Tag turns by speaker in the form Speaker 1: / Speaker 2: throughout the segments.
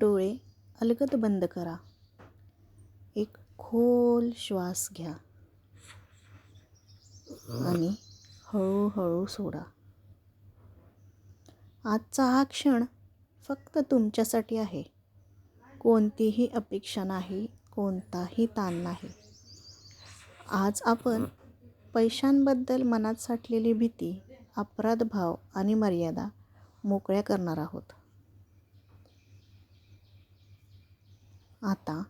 Speaker 1: डोळे अलगद बंद करा. एक खोल श्वास घ्या. आणि हळूहळू सोडा. आजचा हा क्षण फक्त तुमच्यासाठी आहे. कोणतीही अपेक्षा नाही कोणताही ताण नाही. आज आपण पैशांबद्दल मनात साठलेली भीती अपराधभाव आणि मर्यादा मोकळ्या करणार आहोत. आता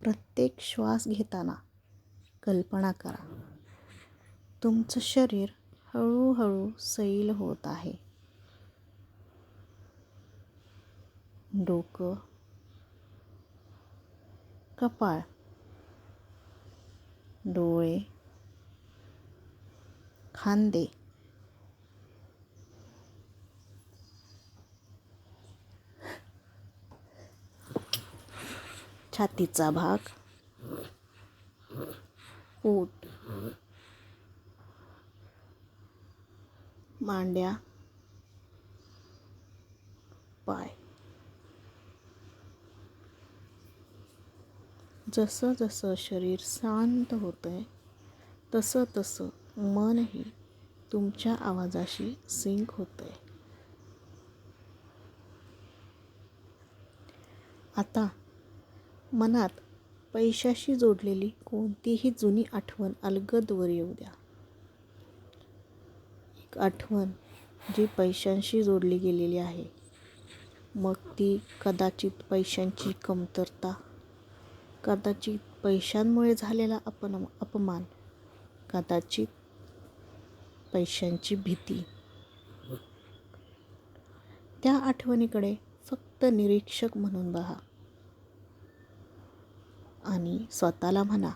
Speaker 1: प्रत्येक श्वास घेताना कल्पना करा. तुमचं शरीर हळूहळू सैल होत आहे. डोकं कपाळ डोळे खांदे छातीचा भाग. पोट मांड्या. पाय. जसं जसं शरीर शांत होतंय तसं तसं मनही तुमच्या आवाजाशी सिंक होतंय. आता मनात पैशाशी जोडलेली कोणतीही जुनी आठवण अलगदवर येऊ द्या. एक आठवण जी पैशांशी जोडली गेलेली आहे. मग ती कदाचित पैशांची कमतरता कदाचित पैशांमुळे झालेला अपन अपमान कदाचित पैशांची भीती. त्या आठवणीकडे फक्त निरीक्षक म्हणून बघा. आणि स्वतःला म्हणा.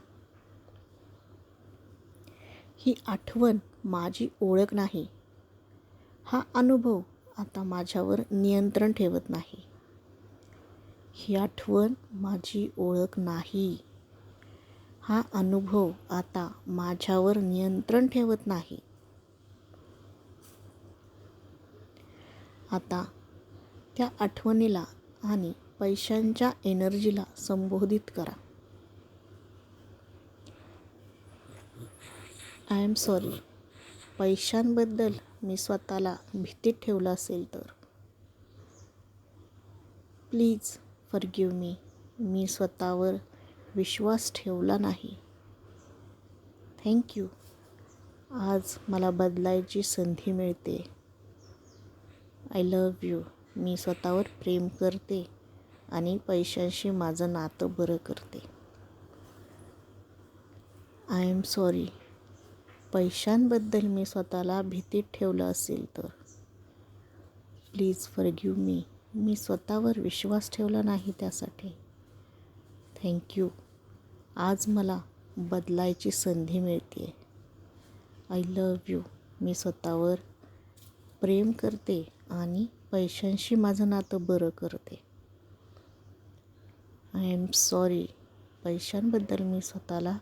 Speaker 1: ही आठवण माझी ओळख नाही. हा अनुभव आता माझ्यावर नियंत्रण ठेवत नाही. ही आठवण माझी ओळख नाही. हा अनुभव आता माझ्यावर नियंत्रण ठेवत नाही. आता त्या आठवणीला आणि पैशांच्या एनर्जीला संबोधित करा. आय एम सॉरी पैशांबद्दल मी स्वतःला भीतीत ठेवलं असेल तर. प्लीज फॉरगिव मी मी स्वतःवर विश्वास ठेवला नाही. थँक्यू आज मला बदलायची संधी मिळते. आय लव्ह यू मी स्वतःवर प्रेम करते आणि पैशांशी माझं नातं बरं करते. आय एम सॉरी पैशांबद्दल मी स्वतःला भीतीत ठेवलं असेल तर. प्लीज फॉरगिव्ह मी मी स्वतःवर विश्वास ठेवला नाही त्यासाठी. थँक्यू आज मला बदलायची संधी मिळते. आय लव यू मी स्वतःवर प्रेम करते आणि पैशांशी माझं नातं बरं करते. आय एम सॉरी पैशांबद्दल मी स्वतःला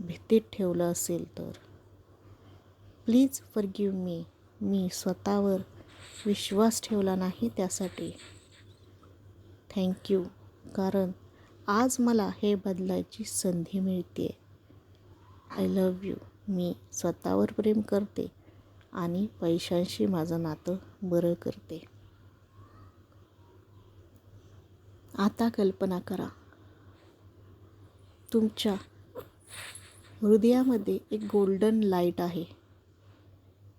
Speaker 1: भीतीत ठेवलं असेल तर. प्लीज फॉरगिव मी मी स्वतःवर विश्वास ठेवला नाही त्यासाठी. थँक्यू कारण आज मला हे बदलायची संधी मिळते. आय लव यू मी स्वतःवर प्रेम करते आणि पैशांशी माझं नातं बरं करते. आता कल्पना करा. तुमच्या हृदयामध्ये एक गोल्डन लाइट आहे.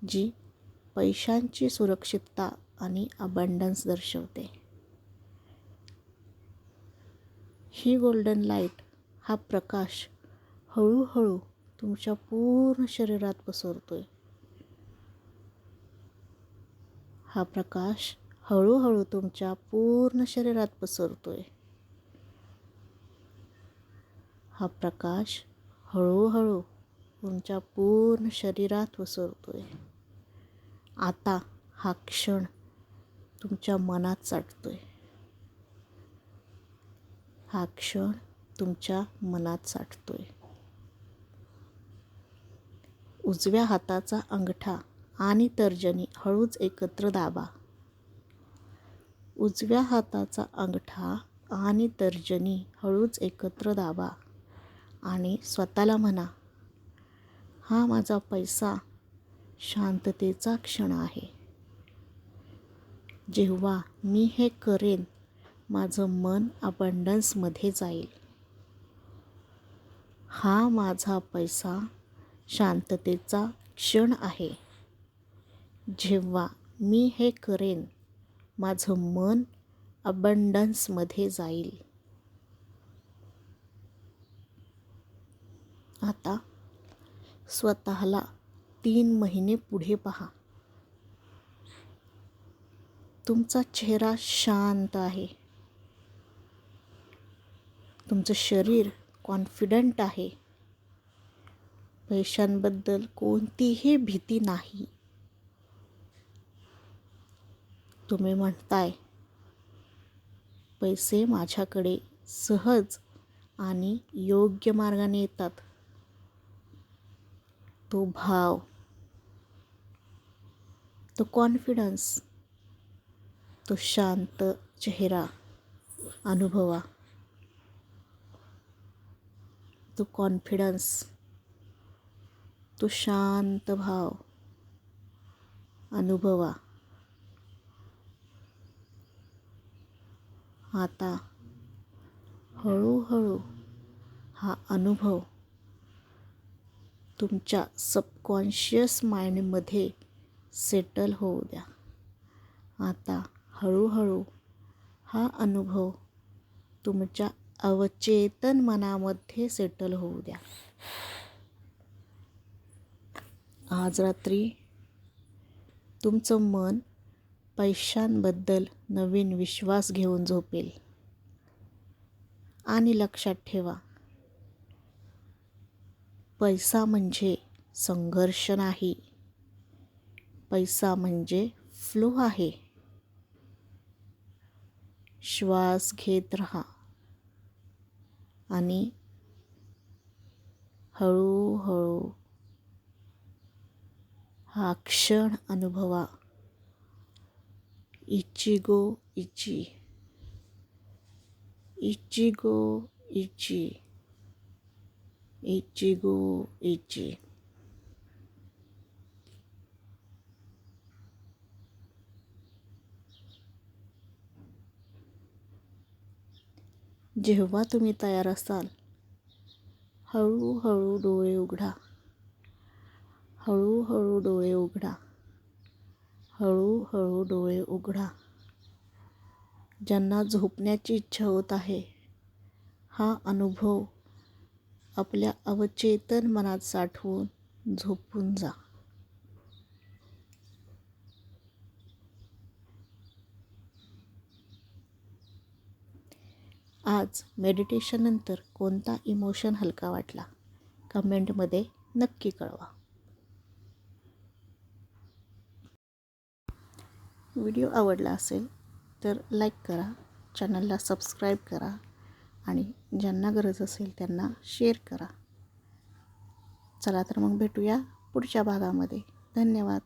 Speaker 1: जी पैशांची सुरक्षितता आणि अबंडन्स दर्शवते. ही गोल्डन लाइट हा प्रकाश हळूहळू तुमच्या पूर्ण शरीरात पसरतो आहे हा प्रकाश हळूहळू तुमच्या पूर्ण शरीरात पसरतो आहे हा प्रकाश हळूहळू तुमच्या पूर्ण शरीरात पसरतो आहे आता हा क्षण तुमच्या मनात साठतोय. हा क्षण तुमच्या मनात साठतोय. उजव्या हाताचा अंगठा आणि तर्जनी हळूच एकत्र दाबा. उजव्या हाताचा अंगठा आणि तर्जनी हळूच एकत्र दाबा आणि स्वतःला म्हणा हा माझा पैसा शांततेचा क्षण आहे. जेव्हा मी हे करेन माझं मन अबंडन्समध्ये जाईल. हा माझा पैसा शांततेचा क्षण आहे. जेव्हा मी हे करेन माझं मन अबंडन्समध्ये जाईल. आता स्वतःला तीन महिने पुढे पहा. तुमचा चेहरा शांत आहे. तुमचं शरीर कॉन्फिडंट आहे. पैशांबद्दल कोणतीही भीती नाही. तुम्ही म्हणताय पैसे माझ्याकडे सहज आणि योग्य मार्गाने येतात. तो भाव तो कॉन्फिडन्स तो शांत चेहरा अनुभवा तो कॉन्फिडन्स तो शांत भाव अनुभवा. आता हळूहळू हा अनुभव तुमच्या सबकॉन्शियस माइंडमध्ये सेटल होऊ द्या. आता हळूहळू हा अनुभव तुमच्या अवचेतन मनामध्ये सेटल होऊ द्या. आज रात्री तुमचं मन पैशांबद्दल नवीन विश्वास घेऊन झोपेल. आणि लक्षात ठेवा पैसा म्हणजे संघर्ष नाही. पैसा म्हणजे फ्लो आहे. श्वास घेत राहा. आणि हळूहळू हा क्षण अनुभवा. इचिगो इची. इचिगो इची. इचिगो इची जेव्हा तुम्ही तयार असाल हळूहळू डोळे उघडा. हळूहळू डोळे उघडा. हळूहळू डोळे उघडा. ज्यांना झोपण्याची इच्छा होत आहे हा अनुभव आपल्या अवचेतन मनात साठवून झोपून जा. आज मेडिटेशननंतर कोणता इमोशन हलका वाटला? कमेंटमध्ये नक्की कळवा. व्हिडिओ आवडला असेल तर लाईक करा. चॅनलला सबस्क्राईब करा. आणि ज्यांना गरज असेल त्यांना शेअर करा. चला तर मग भेटूया पुढच्या भागामध्ये. धन्यवाद.